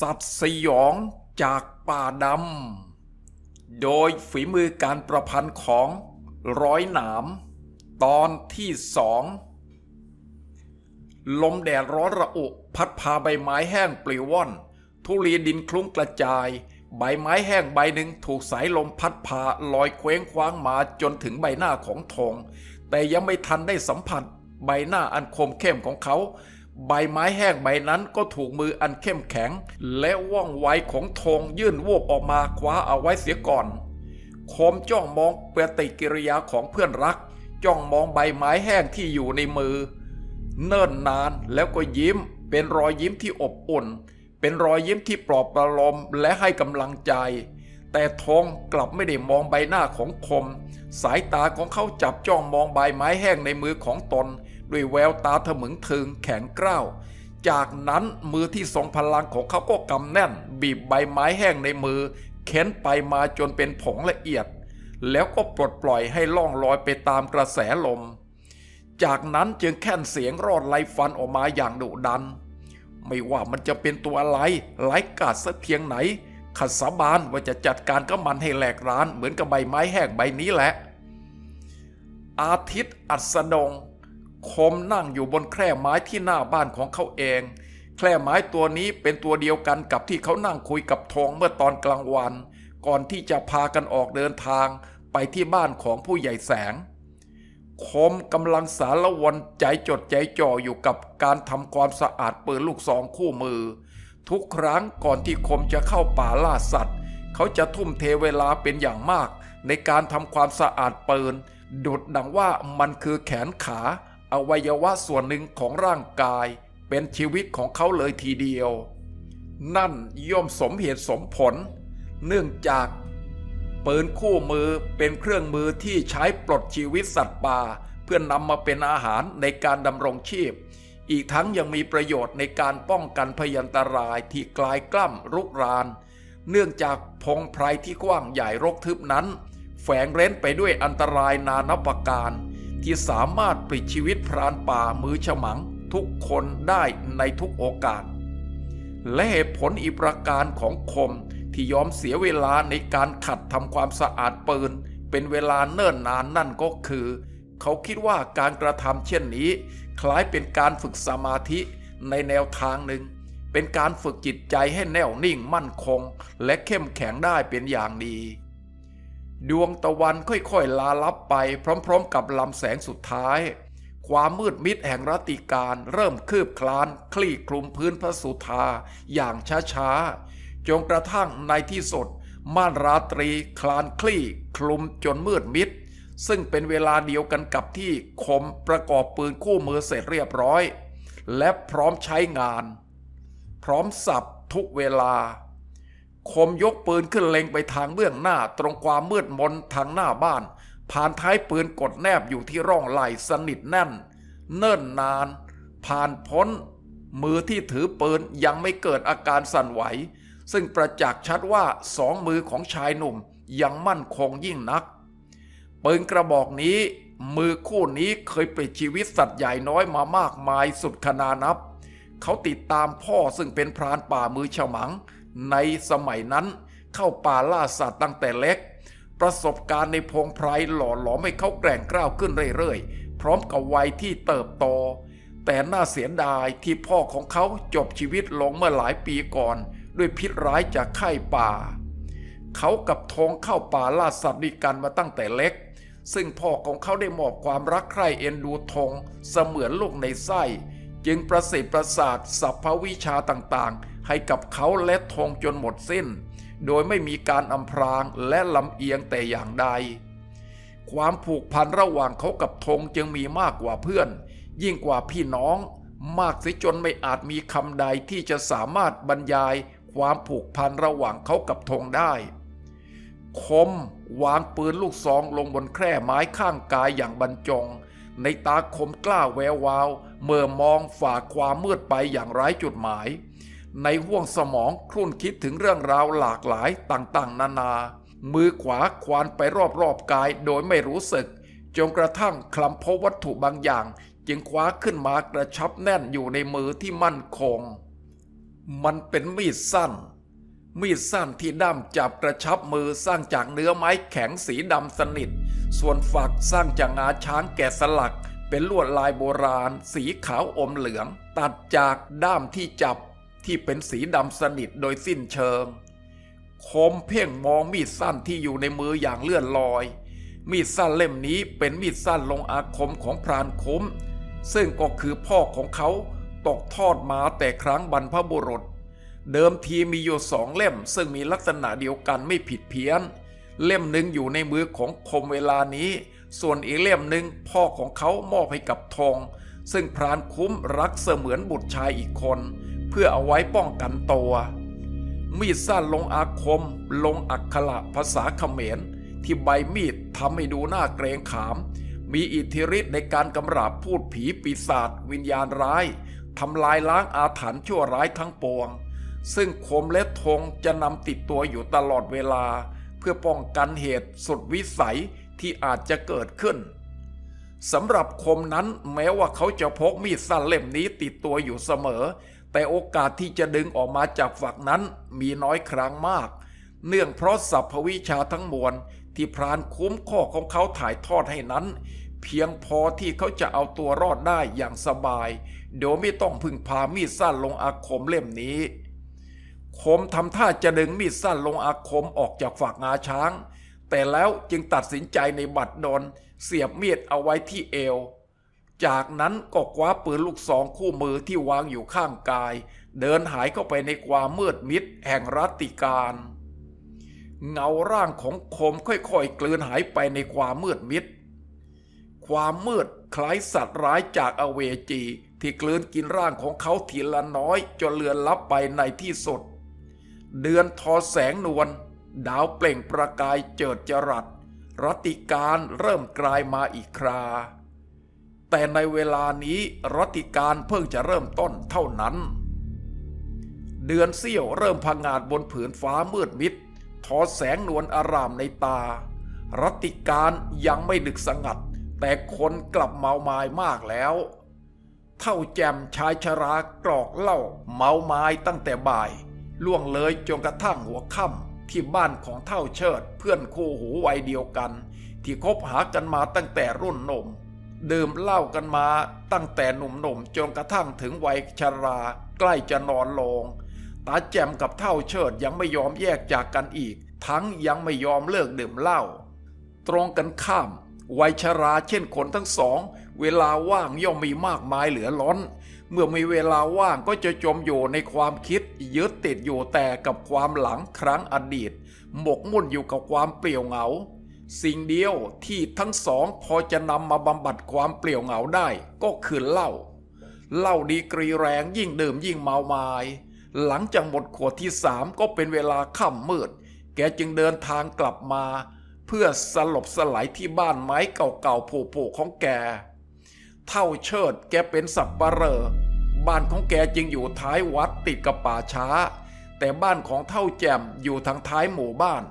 สัตว์สยองจากป่าดำ โดยฝีมือการประพันธ์ของร้อยหนาม ตอนที่สอง ลมแดดร้อนระอุ พัดพาใบไม้แห้งปลิวว่อน ทุลีดินคลุ้งกระจาย ใบไม้แห้งใบหนึ่งถูกสายลมพัดพาลอยเคว้งคว้างมาจนถึงใบหน้าของธงแต่ยังไม่ทันได้สัมผัส ใบหน้าอันคมเข้มของเขา ใบไม้แห้งใบนั้นก็ถูกมืออันเข้มแข็ง และว่องไวของธงยื่นวบออกมาคว้าเอาไว้เสียก่อน คมจ้องมองปฏิกิริยาของเพื่อนรัก จ้องมองใบไม้แห้งที่อยู่ในมือ เนิ่นนานแล้วก็ยิ้ม เป็นรอยยิ้มที่อบอุ่น เป็นรอยยิ้มที่ปลอบประโลมและให้กำลังใจ แต่ทงกลับไม่ได้มองใบหน้าของคม สายตาของเขาจับจ้องมองใบไม้แห้งในมือของตน ด้วยแววตาถมึงถึงแข็งกร้าวจากนั้นมือที่ทรงพลังของเขาก็กำแน่น บีบใบไม้แห้งในมือเข็นไปมาจนเป็นผงละเอียด แล้วก็ปลดปล่อยให้ล่องลอยไปตามกระแสลม จากนั้นจึงแค่นเสียงรอดไล่ฟันออกมาอย่างดุดัน ไม่ว่ามันจะเป็นตัวอะไรไร้กาดสักเพียงไหนขัดสาบานว่าจะจัดการกับมันให้แหลกร้านเหมือนกับใบไม้แห้งใบนี้แหละ อาทิตย์อัสดง คมนั่งอยู่บนแคร่ไม้ที่หน้าบ้านของเขาเอง แคร่ไม้ตัวนี้เป็นตัวเดียวกันกับที่เขานั่งคุยกับทองเมื่อตอนกลางวัน ก่อนที่จะพากันออกเดินทางไปที่บ้านของผู้ใหญ่แสง คมกำลังสารวนใจจดใจจ่ออยู่กับการทำความสะอาดปืนลูกซองคู่มือ ทุกครั้งก่อนที่คมจะเข้าป่าล่าสัตว์ เขาจะทุ่มเทเวลาเป็นอย่างมาก ในการทำความสะอาดปืนดุดดังว่ามันคือแขนขา อวัยวะส่วนหนึ่งของร่างกายเป็นชีวิตของเขาเลยทีเดียว นั่นย่อมสมเหตุสมผล เนื่องจากปืนคู่มือเป็นเครื่องมือที่ใช้ปลดชีวิตสัตว์ป่า เพื่อนนำมาเป็นอาหารในการดำรงชีพ อีกทั้งยังมีประโยชน์ในการป้องกันพยันตรายที่กลายกล้ำรุกราน เนื่องจากพงไพรที่กว้างใหญ่รกทึบนั้น แฝงเร้นไปด้วยอันตรายนานับประการ ที่สามารถปลิดชีวิตพรานป่ามือฉมังทุกคนได้ในทุกโอกาส และเหตุผลอีกประการของคมที่ยอมเสียเวลาในการขัดทำความสะอาดปืน เป็นเวลาเนิ่นนานนั่นก็คือ เขาคิดว่าการกระทำเช่นนี้ คล้ายเป็นการฝึกสมาธิในแนวทางหนึ่ง เป็นการฝึกจิตใจให้แน่วนิ่งมั่นคง และเข้มแข็งได้เป็นอย่างดี ดวงตะวันค่อยๆลาลับไปพร้อมๆกับลำแสงสุดท้าย ความมืดมิดแห่งรัตติการเริ่มคืบคลาน คลี่คลุมพื้นพระสุธาอย่างช้าๆ จนกระทั่งในที่สุดม่านราตรีคลานคลี่คลุมจนมืดมิด ซึ่งเป็นเวลาเดียวกันกับที่คมประกอบปืนคู่มือเสร็จเรียบร้อย และพร้อมใช้งาน พร้อมสับทุกเวลา คมยกปืนขึ้นเล็งไปทางเบื้องหน้าตรงความมืดมนทางหน้าบ้าน ผ่านท้ายปืนกดแนบอยู่ที่ร่องไหล่สนิทแน่น เนิ่นนาน ผ่านพ้น มือที่ถือปืนยังไม่เกิดอาการสั่นไหว ซึ่งประจักษ์ชัดว่าสองมือของชายหนุ่มยังมั่นคงยิ่งนัก ปืนกระบอกนี้ มือคู่นี้เคยปลิดชีวิตสัตว์ใหญ่น้อยมามากมายสุดขนานับ เขาติดตามพ่อซึ่งเป็นพรานป่ามือฉมัง ในสมัยนั้นเข้าป่าล่าสัตว์ตั้งแต่เล็ก ประสบการณ์ในพงไพรหล่อหลอมให้เขาแกร่งกล้าวขึ้นเรื่อยๆ พร้อมกับวัยที่เติบโต แต่น่าเสียดายที่พ่อของเขาจบชีวิตลงเมื่อหลายปีก่อน ด้วยพิษร้ายจากไข้ป่า เขากับทงเข้าป่าล่าสัตว์ด้วยกันมาตั้งแต่เล็ก ซึ่งพ่อของเขาได้มอบความรักใคร่เอ็นดูทงเสมือนลูกในไส้ จึงประสิทธิ์ประสาทสัพพวิชาต่างๆ ให้กับเขาและทงจนหมดสิ้น โดยไม่มีการอำพรางและลำเอียงแต่อย่างใด ความผูกพันระหว่างเขากับธงจึงมีมากกว่าเพื่อน ยิ่งกว่าพี่น้อง มากเสิจนไม่อาจมีคำใดที่จะสามารถบรรยาย ความผูกพันระหว่างเขากับธงได้คมวางปืนลูกซองลงบนแคร่ไม้ข้างกายอย่างบรรจง ในตาคมกล้าแวววาว เมื่อมองฝ่าความมืดไปอย่างไร้จุดหมาย ในห้วงสมองครุ่นคิดถึงเรื่องราวหลากหลายต่างๆ นานา มือขวาควานไปรอบๆกายโดยไม่รู้สึก จนกระทั่งคลำพบวัตถุบางอย่าง จึงคว้าขึ้นมากระชับแน่นอยู่ในมือที่มั่นคง มันเป็นมีดสั้น มีดสั้นที่ด้ามจับกระชับมือสร้างจากเนื้อไม้แข็งสีดำสนิท ส่วนฝักสร้างจากงาช้างแกะสลัก เป็นลวดลายโบราณ สีขาวอมเหลือง ตัดจากด้ามที่จับที่เป็นสีดำสนิทโดยสิ้นเชิง คมเพ่งมองมีดสั้นที่อยู่ในมืออย่างเลื่อนลอย มีดสั้นเล่มนี้เป็นมีดสั้นลงอาคมของพรานคุ้ม ซึ่งก็คือพ่อของเขาตกทอดมาแต่ครั้งบรรพบุรุษ เดิมทีมีอยู่สองเล่ม ซึ่งมีลักษณะเดียวกันไม่ผิดเพี้ยน เล่มหนึ่งอยู่ในมือของคมเวลานี้ ส่วนอีกเล่มหนึ่งพ่อของเขามอบให้กับทอง ซึ่งพรานคุ้มรักเสมือนบุตรชายอีกคน เพื่อเอาไว้ป้องกันตัว มีดสั้นลงอาคม ลงอักขระภาษาเขมร ที่ใบมีดทำให้ดูน่าเกรงขาม มีอิทธิฤทธิ์ในการกำราบพูดผีปีศาจวิญญาณร้ายทำลายล้างอาถรรพ์ชั่วร้ายทั้งปวง ซึ่งคมและธงจะนำติดตัวอยู่ตลอดเวลา เพื่อป้องกันเหตุสุดวิสัย ที่อาจจะเกิดขึ้นสำหรับคมนั้นแม้ว่าเขาจะพกมีดสั้นเล่มนี้ติดตัวอยู่เสมอ แต่โอกาสที่จะดึงออกมาจากฝักนั้นมีน้อยครั้งมาก เนื่องเพราะสัพพวิชาทั้งมวลที่พรานคุ้มข้อของเขาถ่ายทอดให้นั้น เพียงพอที่เขาจะเอาตัวรอดได้อย่างสบาย โดยไม่ต้องพึ่งพามีดสั้นลงอาคมเล่มนี้ คมทำท่าจะดึงมีดสั้นลงอาคมออกจากฝักงาช้าง แต่แล้วจึงตัดสินใจในบัตรดดลเสียบมีดเอาไว้ที่เอว จากนั้นก็คว้าปืนลูกซองคู่มือที่วางอยู่ข้างกาย เดินหายเข้าไปในความมืดมิดแห่งรัติการ เงาร่างของคมค่อยๆกลืนหายไปในความมืดมิด ความมืดคล้ายสัตว์ร้ายจากอเวจี ที่กลืนกินร่างของเขาทีละน้อยจนเลือนลับไปในที่สุด เดือนทอแสงนวล ดาวเปล่งประกายเจิดจรัสรัติการเริ่มกลายมาอีกครา แต่ในเวลานี้รัติการเพิ่งจะเริ่มต้นเท่านั้น เดือนเสี้ยวเริ่มพังงาดบนผืนฟ้ามืดมิดทอแสงนวลอารามในตารัติการยังไม่ดึกสงัด แต่คนกลับเมามายมากแล้ว เท่าแจมชายชรากรอกเหล้าเมาไม้ตั้งแต่บ่าย ล่วงเลยจนกระทั่งหัวค่ำ ที่บ้านของเท่าเชิด เพื่อนคู่หูวัยเดียวกัน ที่คบหากันมาตั้งแต่รุ่นนม ดื่มเหล้ากันมาตั้งแต่หนุ่มๆจนกระทั่งถึงวัยชรา ใกล้จะนอนลงตาแจมกับเท่าเชิดยังไม่ยอมแยกจากกันอีก ทั้งยังไม่ยอมเลิกดื่มเหล้าตรงกันข้ามวัยชราเช่นคนทั้งสอง เวลาว่างย่อมมีมากมายเหลือล้น เมื่อมีเวลาว่างก็จะจมอยู่ในความคิดยึดติดอยู่แต่กับความหลังครั้งอดีต หมกมุ่นอยู่กับความเปลี่ยวเหงา สิ่งเดียวที่ทั้งสองพอจะนำมาบำบัดความเปลี่ยวเหงาได้ก็คือเหล้าเหล้าดีกรีแรงยิ่งดื่มยิ่งเมามาย หลังจากหมดขวดที่สามก็เป็นเวลาค่ำมืด แกจึงเดินทางกลับมา เพื่อสลบสลายที่บ้านไม้เก่าๆผุๆของแก เท่าเชิดแกเป็นสับปะเหรอ บ้านของแกจึงอยู่ท้ายวัดติดกับป่าช้า แต่บ้านของเท่าแจมอยู่ทางท้ายหมู่บ้าน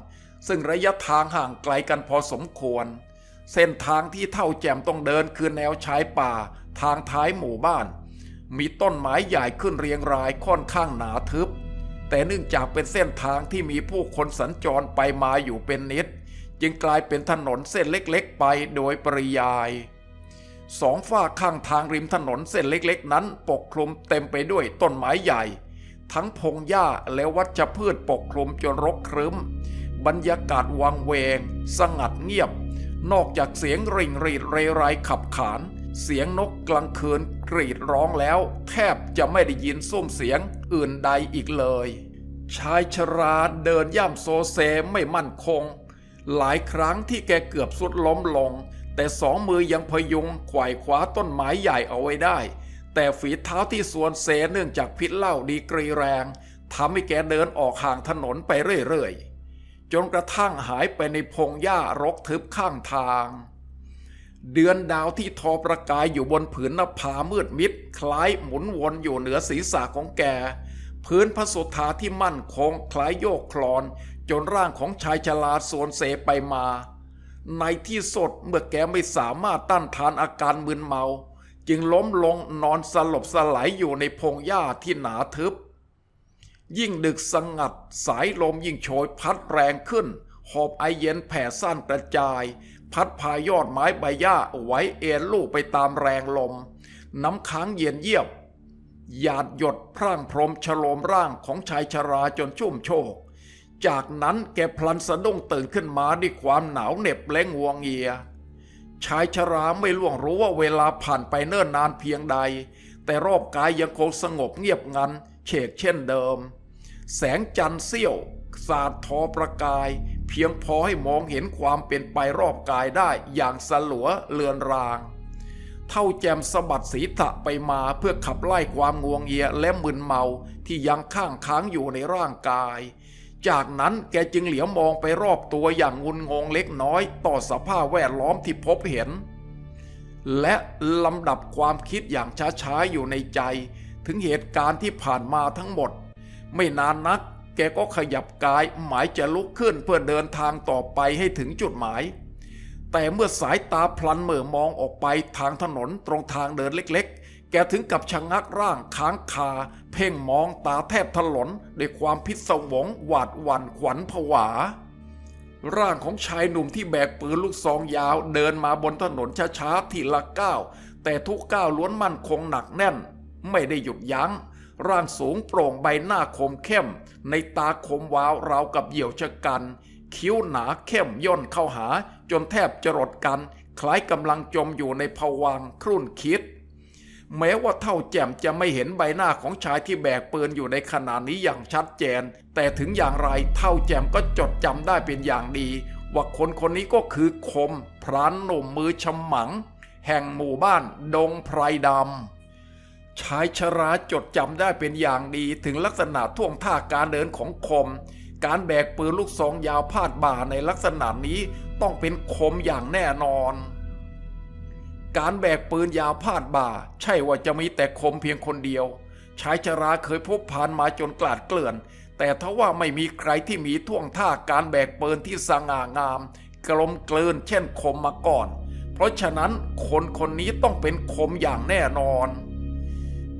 ซึ่งระยะทางห่างไกลกันพอสมควร เส้นทางที่เท่าแจมต้องเดินคือแนวชายป่าทางท้ายหมู่บ้าน มีต้นไม้ใหญ่ขึ้นเรียงรายค่อนข้างหนาทึบ แต่เนื่องจากเป็นเส้นทางที่มีผู้คนสัญจรไปมาอยู่เป็นนิด จึงกลายเป็นถนนเส้นเล็กๆ ไปโดยปริยาย สองฝ้าข้างทางริมถนนเส้นเล็กๆ นั้นปกคลุมเต็มไปด้วยต้นไม้ใหญ่ ทั้งพงหญ้าและวัชพืชปกคลุมจนรกครึ้ม บรรยากาศวังเวง สงัดเงียบ นอกจากเสียงริ่งรีดเรไรขับขาน เสียงนกกลางคืนกรีดร้องแล้ว แทบจะไม่ได้ยินซุ้มเสียงอื่นใดอีกเลย ชายชราเดินย่ำโซเซไม่มั่นคง หลายครั้งที่แกเกือบสุดล้มลง แต่สองมือยังพยุงไขว่คว้าต้นไม้ใหญ่เอาไว้ได้ แต่ฝีเท้าที่ส่วนเซเนื่องจากพิษเหล้าดีกรีแรงทำให้แกเดินออกห่างถนนไปเรื่อยๆ จนกระทั่งหายไปในพงหญ้ารกทึบข้างทาง เดือนดาวที่ทอประกายอยู่บนผืนนภามืดมิด คล้ายหมุนวนอยู่เหนือศีรษะของแก พื้นพระสุธาที่มั่นคงคล้ายโยกคลอน จนร่างของชายชราสวนเสไปมา ในที่สุดเมื่อแกไม่สามารถต้านทานอาการมึนเมา จึงล้มลงนอนสลบสลายอยู่ในพงหญ้าที่หนาทึบ ยิ่งดึกสงัดสายลมยิ่งโชยพัดแรงขึ้น หอบไอเย็นแผ่ซ่านกระจาย พัดพายอดไม้ใบหญ้าไว้เอ็นลู่ไปตามแรงลม น้ำค้างเย็นเยียบหยาดหยดพร่างพรมฉโลมร่างของชายชราจนชุ่มโชก จากนั้นแกพลันสะดุ้งตื่นขึ้นมาด้วยความหนาวเหน็บและงวงเงีย ชายชราไม่ล่วงรู้ว่าเวลาผ่านไปเนิ่นนานเพียงใด แต่รอบกายยังคงสงบเงียบงันเฉกเช่นเดิม แสงจันทร์เสี้ยว สาดทอประกาย เพียงพอให้มองเห็นความเป็นไปรอบกายได้อย่างสลัวเลือนราง เท่าแจมสะบัดศีรษะไปมาเพื่อขับไล่ความงวงเงียและมึนเมาที่ยังข้างค้างอยู่ในร่างกาย จากนั้นแกจึงเหลียวมองไปรอบตัวอย่างงุนงงเล็กน้อยต่อสภาพแวดล้อมที่พบเห็น และลำดับความคิดอย่างช้าๆอยู่ในใจ ถึงเหตุการณ์ที่ผ่านมาทั้งหมด ไม่นานนัก แกก็ขยับกายหมายจะลุกขึ้นเพื่อเดินทางต่อไปให้ถึงจุดหมาย แต่เมื่อสายตาพลันเหม่อมองออกไปทางถนนตรงทางเดินเล็กๆ แกถึงกับชะงักร่างค้างคา เพ่งมองตาแทบถลนด้วยความพิศวงหวาดหวั่นขวัญผวา ร่างของชายหนุ่มที่แบกปืนลูกซองยาวเดินมาบนถนนช้าๆทีละก้าวแต่ทุกก้าวล้วนมั่นคงหนักแน่น ไม่ได้หยุดยัง้ง ร่างสูงโปร่งใบหน้าคมเข้ม ในตาคมวาวราวกับเหยี่ยวชะกัน คิ้วหนาเข้มย่นเข้าหา จนแทบจะรดกัน คล้ายกำลังจมอยู่ในภวังครุ่นคิด แม้ว่าเท่าแจ่มจะไม่เห็นใบหน้าของชายที่แบกปืนอยู่ในขณะนี้อย่างชัดเจน แต่ถึงอย่างไรเท่าแจ่มก็จดจำได้เป็นอย่างดี ว่าคนคนนี้ก็คือคม พรานหนุ่มมือฉมัง แห่งหมู่บ้านดงไพรดำชายชราจดจำได้เป็นอย่างดีถึงลักษณะท่วงท่าการเดินของคม การแบกปืนลูกซองยาวพาดบ่าในลักษณะนี้ต้องเป็นคมอย่างแน่นอน การแบกปืนยาวพาดบ่า ใช่ว่าจะมีแต่คมเพียงคนเดียว ชายชราเคยพบผ่านมาจนกลาดเกลื่อน แต่ทว่าไม่มีใครที่มีท่วงท่าการแบกปืนที่สง่างาม กลมเกลืนเช่นคมมาก่อน เพราะฉะนั้นคนคนนี้ต้องเป็นคมอย่างแน่นอน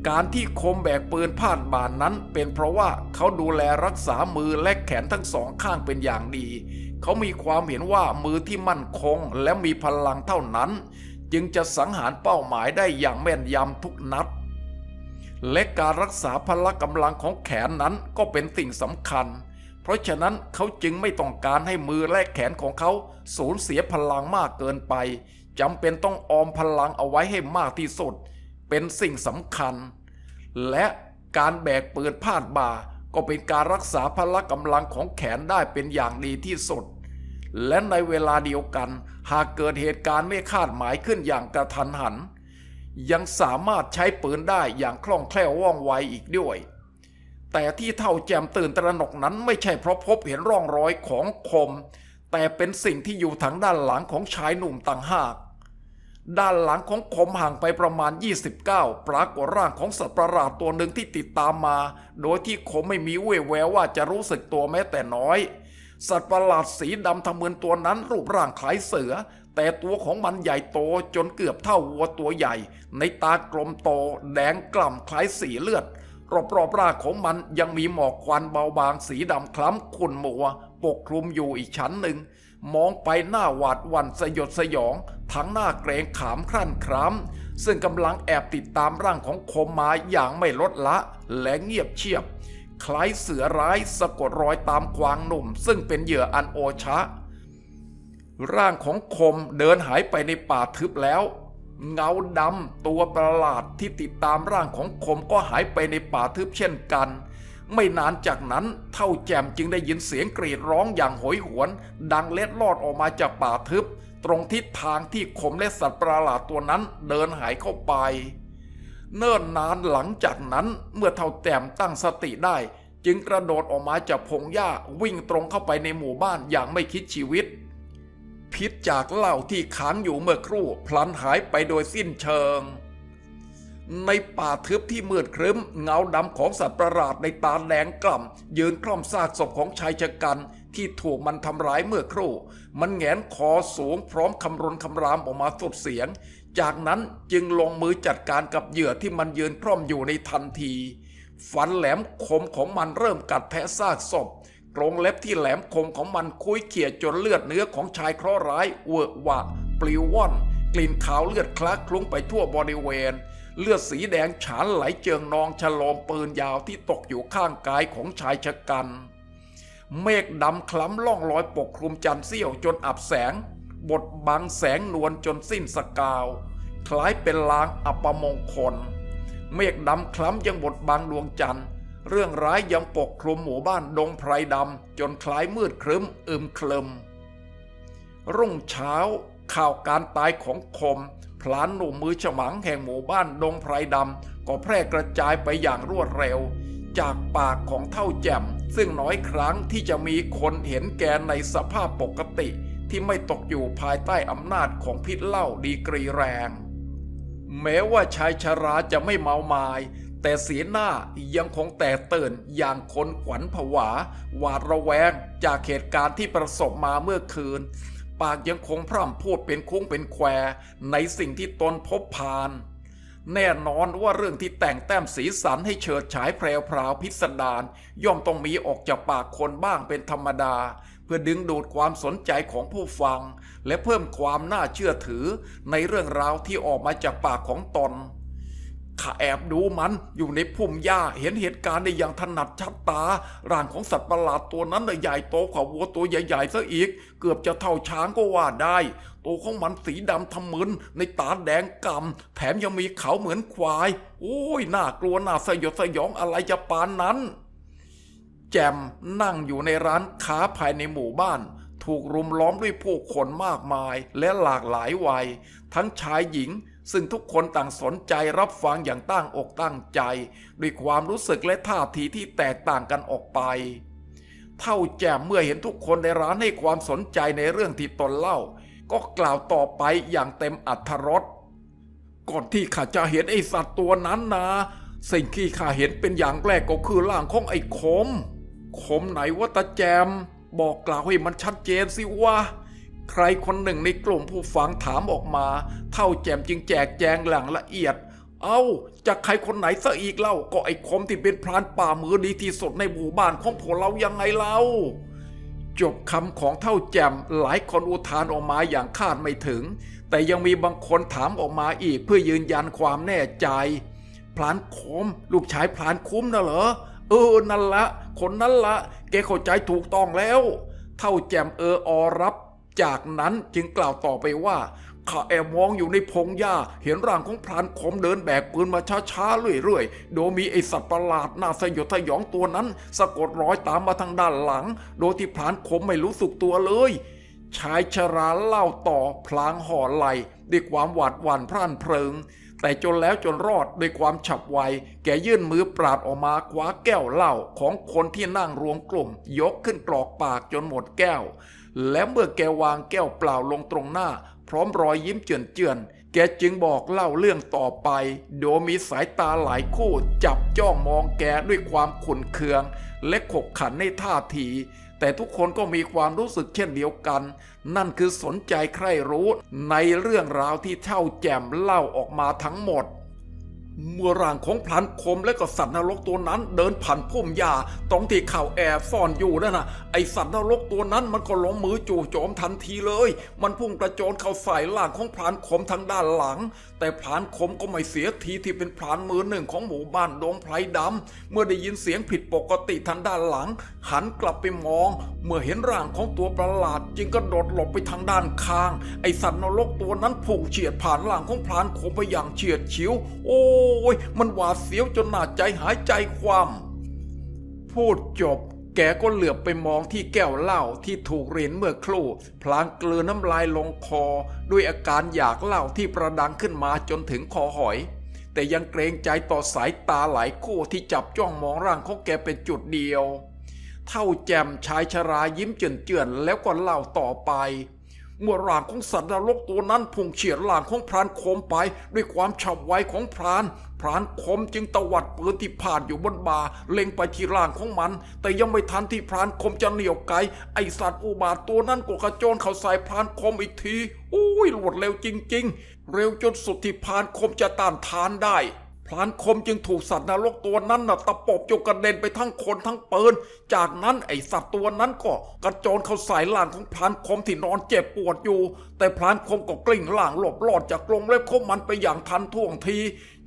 การที่คมแบกปืนพาดบ่านนั้น เป็นเพราะว่าเขาดูแลรักษามือและแขนทั้งสองข้างเป็นอย่างดี เขามีความเห็นว่ามือที่มั่นคงและมีพลังเท่านั้น จึงจะสังหารเป้าหมายได้อย่างแม่นยำทุกนัด และการรักษาพละกำลังของแขนนั้นก็เป็นสิ่งสำคัญ เพราะฉะนั้นเขาจึงไม่ต้องการให้มือและแขนของเขาสูญเสียพลังมากเกินไปจำเป็นต้องออมพลังเอาไว้ให้มากที่สุด เป็นสิ่งสำคัญ และการแบกปืนพาดบ่าก็เป็นการรักษาพละกำลังของแขนได้เป็นอย่างดีที่สุด และในเวลาเดียวกัน หากเกิดเหตุการณ์ไม่คาดหมายขึ้นอย่างกระทันหัน ยังสามารถใช้ปืนได้อย่างคล่องแคล่วว่องไวอีกด้วย แต่ที่เท่าแจมตื่นตระหนกนั้นไม่ใช่เพราะพบเห็นร่องรอยของคม แต่เป็นสิ่งที่อยู่ทางด้านหลังของชายหนุ่มต่างหาก ด้านหลังของคมห่างไปประมาณ 29 ปรากฏร่างของสัตว์ประหลาดตัวหนึ่งที่ติดตามมา โดยที่คมไม่มีเว่แววว่าจะรู้สึกตัวแม้แต่น้อย สัตว์ประหลาดสีดำทำเหมือนตัวนั้นรูปร่างคล้ายเสือ แต่ตัวของมันใหญ่โตจนเกือบเท่าวัวตัวใหญ่ ในตากลมโตแดงกล่ำคล้ายสีเลือด รอบๆร่างของมันยังมีหมอกควันเบาบางสีดำคล้ำขุ่นมัว ปกคลุมอยู่อีกชั้นหนึ่ง มองไปหน้าหวาดวันสยดสยอง ทั้งหน้าเกรงขามครั่นครามซึ่งกำลังแอบติดตามร่างของคมมาอย่างไม่ลดละและเงียบเชียบ คล้ายเสือร้ายสะกดรอยตามกวางหนุ่ม ซึ่งเป็นเหยื่ออันโอชะ ร่างของคมเดินหายไปในป่าทึบแล้ว เงาดำตัวประหลาดที่ติดตามร่างของคมก็หายไปในป่าทึบเช่นกัน ไม่นานจากนั้นเท่าแจมจึงได้ยินเสียงกรีดร้องอย่างโหยหวน ดังเล็ดลอดออกมาจากป่าทึบ ตรงทิศทางที่คมและสัตว์ประหลาดตัวนั้นเดินหายเข้าไป เนิ่นนานหลังจากนั้นเมื่อเท่าแต้มตั้งสติได้ จึงกระโดดออกมาจากพงหญ้าวิ่งตรงเข้าไปในหมู่บ้านอย่างไม่คิดชีวิต พิษจากเหล้าที่ค้างอยู่เมื่อครู่พลันหายไปโดยสิ้นเชิง ในป่าทึบที่มืดครึ้มเงาดำของสัตว์ประหลาดในตาแดงกล่ำยืนคล่อมซากศพของชายชะกันที่ถูกมันทำร้ายเมื่อครู่ มันแหงนคอสูงพร้อมคำรนคำรามออกมาสุดเสียง จากนั้นจึงลงมือจัดการกับเหยื่อที่มันยืนคล่อมอยู่ในทันทีฟันแหลมคมของมันเริ่มกัดแทะซากศพกรงเล็บที่แหลมคมของมันคุยเขี่ยจนเลือดเนื้อของชายเคราะห์ร้ายเวอะหวะปลิวว่อน กลิ่นขาวเลือดคลักคลุ้งไปทั่วบริเวณ เลือดสีแดงฉานไหลเจิงนองฉลอมปืนยาวที่ตกอยู่ข้างกายของชายชะกัน เมฆดำคล้ำล่องลอยปกคลุมจันทร์เสี้ยวจนอับแสง บดบังแสงนวลจนสิ้นสกาว คล้ายเป็นลางอัปมงคล เมฆดำคล้ำยังบดบังดวงจันทร์ เรื่องร้ายยังปกคลุมหมู่บ้านดงไพรดำจนคล้ายมืดครึ้มอึมคลึม รุ่งเช้าข่าวการตายของคม พลานหนุ่มมือฉมังแห่งหมู่บ้านดงไพรดำก็แพร่กระจายไปอย่างรวดเร็ว จากปากของเท่าแจ่มซึ่งน้อยครั้งที่จะมีคนเห็นแกในสภาพปกติ ที่ไม่ตกอยู่ภายใต้อำนาจของพิษเหล้าดีกรีแรง แม้ว่าชายชราจะไม่เมามาย แต่สีหน้ายังคงแต่ตื่นอย่างคนขวัญผวา หวาดระแวงจากเหตุการณ์ที่ประสบมาเมื่อคืน ปากยังคงพร่ำพูดเป็นคุ้งเป็นแควในสิ่งที่ตนพบผ่าน แน่นอนว่าเรื่องที่แต่งแต้มสีสันให้เฉิดฉายแพรวพราวพิสดารย่อมต้องมีออกจากปากคนบ้างเป็นธรรมดา เพื่อดึงดูดความสนใจของผู้ฟัง และเพิ่มความน่าเชื่อถือในเรื่องราวที่ออกมาจากปากของตนข้าแอบดูมันอยู่ในพุ่มหญ้าเห็นเหตุการณ์ได้อย่างถนัดชัดตา ร่างของสัตว์ประหลาดตัวนั้นใหญ่โตกว่าวัวตัวใหญ่ๆซะอีก เกือบจะเท่าช้างก็ว่าได้ ตัวของมันสีดำทำมึนในตาแดงกำแถมยังมีเขาเหมือนควาย โอ้ยน่ากลัวน่าสยดสยองอะไรจะปานนั้น แจมนั่งอยู่ในร้านค้าภายในหมู่บ้าน ถูกรุมล้อมด้วยผู้คนมากมายและหลากหลายวัย ทั้งชายหญิง ซึ่งทุกคนต่างสนใจรับฟังอย่างตั้งอกตั้งใจ ด้วยความรู้สึกและท่าทีที่แตกต่างกันออกไป เท่าแจมเมื่อเห็นทุกคนในร้านให้ความสนใจในเรื่องที่ตนเล่า ก็กล่าวต่อไปอย่างเต็มอัธรสก่อนที่ข้าจะเห็นไอสัตว์ตัวนั้นนะสิ่งที่ข้าเห็นเป็นอย่างแรกก็คือร่างของไอ้คม คมไหนว่าตาแจม บอกกล่าวให้มันชัดเจนสิวะใครคนหนึ่งในกลุ่มผู้ฟังถามออกมา เท่าแจมจึงแจกแจงหลังละเอียด เอา้าจากใครคนไหนซะอีกเล่าก็ไอ้คมที่เป็นพรานป่ามือดีที่สุดในหมู่บ้านของพวกเรายังไงเล่าจบคำของเท่าแจมหลายคนอุทานออกมาอย่างคาดไม่ถึง แต่ยังมีบางคนถามออกมาอีกเพื่อยืนยันความแน่ใจ พลานคม ลูกชายพลานคุ้มนะเหรอ เออนั่นละ คนนั้นละ แกเข้าใจถูกต้องแล้ว เท่าแจมเอออรับ จากนั้นจึงกล่าวต่อไปว่าข้าแอบมองอยู่ในพงหญ้า เห็นร่างของพรานคมเดินแบกปืนมาช้าๆเรื่อยๆ โดยมีไอสัตว์ประหลาดน่าสยดสยองตัวนั้น สะกดรอยตามมาทางด้านหลัง โดยที่พรานคมไม่รู้สึกตัวเลย ชายชราเล่าต่อพลางห่อไหลด้วยความหวาดหวั่นพร่านเพลิง แต่จนแล้วจนรอดด้วยความฉับไว แกยื่นมือปราดออกมาคว้าแก้วเหล้าของคนที่นั่งรวมกลุ่ม ยกขึ้นกรอกปากจนหมดแก้ว และเมื่อแกวางแก้วเปล่าลงตรงหน้า พร้อมรอยยิ้มเจือนๆแกจึงบอกเล่าเรื่องต่อไป โดยมีสายตาหลายคู่จับจ้องมองแกด้วยความขุ่นเคือง และขบขันในท่าที แต่ทุกคนก็มีความรู้สึกเช่นเดียวกัน นั่นคือสนใจใคร่รู้ในเรื่องราวที่เท่าแจ่มเล่าออกมาทั้งหมด เมื่อร่างของพลันคมและก็สัตว์นรกตัวนั้น เดินผ่านพุ่มหญ้าตรงที่เข่าแอบซ่อนอยู่นั่นน่ะไอสัตว์นรกตัวนั้นมันก็ลงมือจู่โจมทันทีเลย มันพุ่งกระโจนเข้าใส่ร่างของพรานคมทางด้านหลังแต่พรานคมก็ไม่เสียทีที่เป็นพรานมือหนึ่งของหมู่บ้านดงไพรดำ เมื่อได้ยินเสียงผิดปกติทางด้านหลัง หันกลับไปมอง เมื่อเห็นร่างของตัวประหลาด จึงกระโดดหลบไปทางด้านข้าง ไอสัตว์นรกตัวนั้นพุ่งเฉียดผ่านร่างของพรานคมไปอย่างเฉียดฉิว โอ้ย มันหวาดเสียวจนหนาใจหายใจความ พูดจบ แกก็เหลือบไปมองที่แก้วเหล้าที่ถูกเหรียญเมื่อครู่ พลางเกลืนน้ำลายลงคอ ด้วยอาการอยากเหล้าที่ประดังขึ้นมาจนถึงคอหอย แต่ยังเกรงใจต่อสายตาหลายคู่ที่จับจ้องมองร่างของแกเป็นจุดเดียว เท่าแจมชายชรายิ้มเจือนๆแล้วก็เล่าต่อไปเมื่อร่างของสัตว์นรกตัวนั้นพุ่งเฉียดร่างของพรานโคมไป ด้วยความฉับไวของพราน พรานคมจึงตวัดปืนที่พาดอยู่บนบ่าเล็งไปที่ร่างของมัน แต่ยังไม่ทันที่พรานคมจะเหนี่ยวไกไอสัตว์อุบาทตัวนั้นก็กระโจนเข้าใส่พรานคมอีกที อุ้ยรวดเร็วจริง ๆ เร็วจนสุดที่พรานคมจะต้านทานได้ พลานคมจึงถูกสัตว์นรกตัวนั้นน่ะตะปบจนกระเด็นไปทั้งคนทั้งปืน จากนั้นไอสัตว์ตัวนั้นก็กระโจนเข้าใส่ล่างของพลานคมที่นอนเจ็บปวดอยู่ แต่พลานคมก็กลิ้งล่างหลบรอดจากกรงเล็บของมันไปอย่างทันท่วงที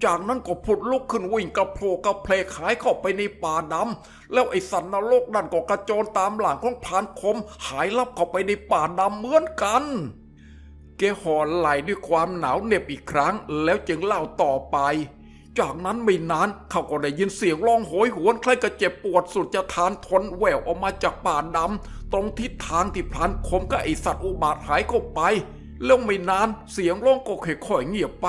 จากนั้นก็ผุดลุกขึ้นวิ่งกระโผลกระเพลขายเข้าไปในป่าดำแล้วไอสัตว์นรกนั่นก็กระโจนตามหลังของพลานคม หายลับเข้าไปในป่าดำเหมือนกันเกหอนไหลด้วยความหนาวเหน็บอีกครั้ง แล้วจึงเล่าต่อไป จากนั้นไม่นานเขาก็ได้ยินเสียงร้องโหยหวนคล้ายกับเจ็บปวดสุดจะทานทนแหววออกมาจากป่าดำตรงทิศทางที่พลานคมกับไอสัตว์อุบาทหายเข้าไปแล้วไม่นานเสียงร้องก็ค่อยๆเงียบไป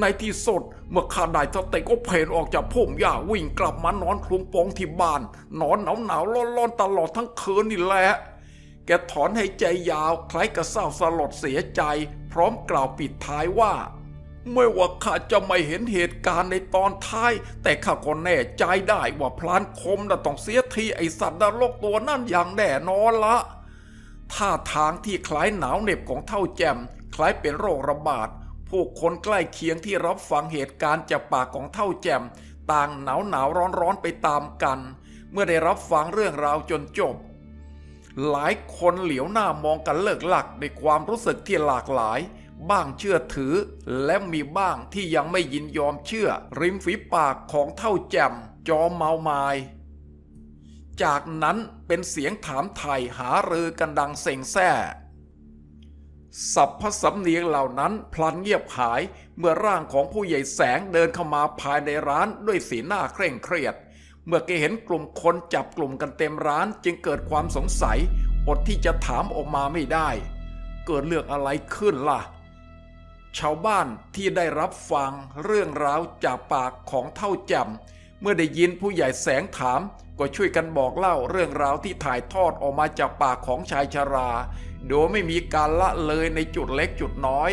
ในที่สุดเมื่อข้าได้สติก็เพนออกจากพุ่มหญ้าวิ่งกลับมานอนคลุมโปงที่บ้าน นอนหนาวหนาวๆร้อนๆตลอดทั้งคืนนี่แหละ แกถอนให้ใจยาวคล้ายกับเศร้าสลดเสียใจ พร้อมกล่าวปิดท้ายว่า ไม่ว่าข้าจะไม่เห็นเหตุการณ์ในตอนท้าย แต่ข้าก็แน่ใจได้ว่าพลานคมน่ะต้องเสียทีไอสัตว์นรกตัวนั่นอย่างแน่นอนละท่าทางที่คล้ายหนาวเหน็บของเท่าแจมคล้ายเป็นโรคระบาดผู้คนใกล้เคียงที่รับฟังเหตุการณ์จากปากของเท่าแจมต่างหนาวหนาวร้อนร้อนไปตามกัน เมื่อได้รับฟังเรื่องราวจนจบ หลายคนเหลียวหน้ามองกันเลิกหลักในความรู้สึกที่หลากหลาย บ้างเชื่อถือ และมีบ้างที่ยังไม่ยินยอมเชื่อ ริมฝีปากของเท่าแจ่มจอมเมามาย จากนั้นเป็นเสียงถามไถ่หารือกันดังเซ็งแซ่สับพสำเนียงเหล่านั้นพลันเงียบหายเมื่อร่างของผู้ใหญ่แสงเดินเข้ามาภายในร้านด้วยสีหน้าเคร่งเครียด เมื่อแกเห็นกลุ่มคนจับกลุ่มกันเต็มร้านจึงเกิดความสงสัย อดที่จะถามออกมาไม่ได้ เกิดเรื่องอะไรขึ้นล่ะ ชาวบ้านที่ได้รับฟังเรื่องราวจากปากของเท่าแจ่มเมื่อได้ยินผู้ใหญ่แสงถาม ก็ช่วยกันบอกเล่าเรื่องราวที่ถ่ายทอดออกมาจากปากของชายชรา โดยไม่มีการละเลยในจุดเล็กจุดน้อย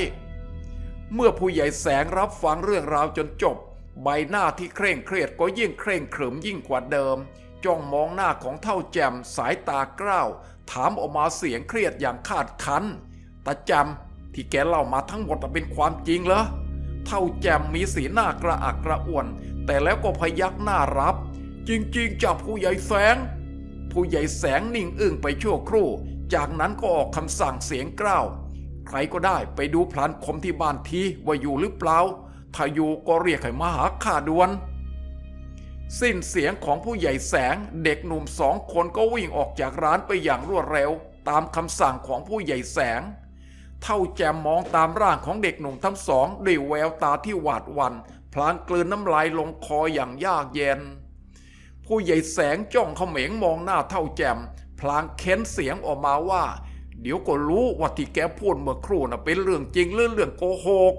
เมื่อผู้ใหญ่แสงรับฟังเรื่องราวจนจบ ใบหน้าที่เคร่งเครียดก็ยิ่งเคร่งขรึมยิ่งกว่าเดิม จ้องมองหน้าของเท่าแจ่มสายตากร้าว ถามออกมาเสียงเครียดอย่างคาดคันตาจำ ที่แกเล่ามาทั้งหมดเป็นความจริงเหรอ เท่าแจมมีสีหน้ากระอักกระอ่วน แต่แล้วก็พยักหน้ารับ จริงๆจากผู้ใหญ่แสง ผู้ใหญ่แสงนิ่งอึ้งไปชั่วครู่ จากนั้นก็ออกคำสั่งเสียงกล้าว ใครก็ได้ไปดูพลานคมที่บ้านทีว่าอยู่หรือเปล่า ถ้าอยู่ก็เรียกให้มาหาข้าด่วน สิ้นเสียงของผู้ใหญ่แสงเด็กหนุ่มสองคนก็วิ่งออกจากร้านไปอย่างรวดเร็ว ตามคำสั่งของผู้ใหญ่แสง เท่าแจมมองตามร่างของเด็กหนุ่มทั้งสองด้วยแววตาที่หวาดวัน พลางกลืนน้ำลายลงคออย่างยากเย็น ผู้ใหญ่แสงจ้องเขม็งมองหน้าเท่าแจม พลางเค้นเสียงออกมาว่า เดี๋ยวก็รู้ว่าที่แกพูดเมื่อครู่น่ะเป็นเรื่องจริงหรือเรื่องโกหก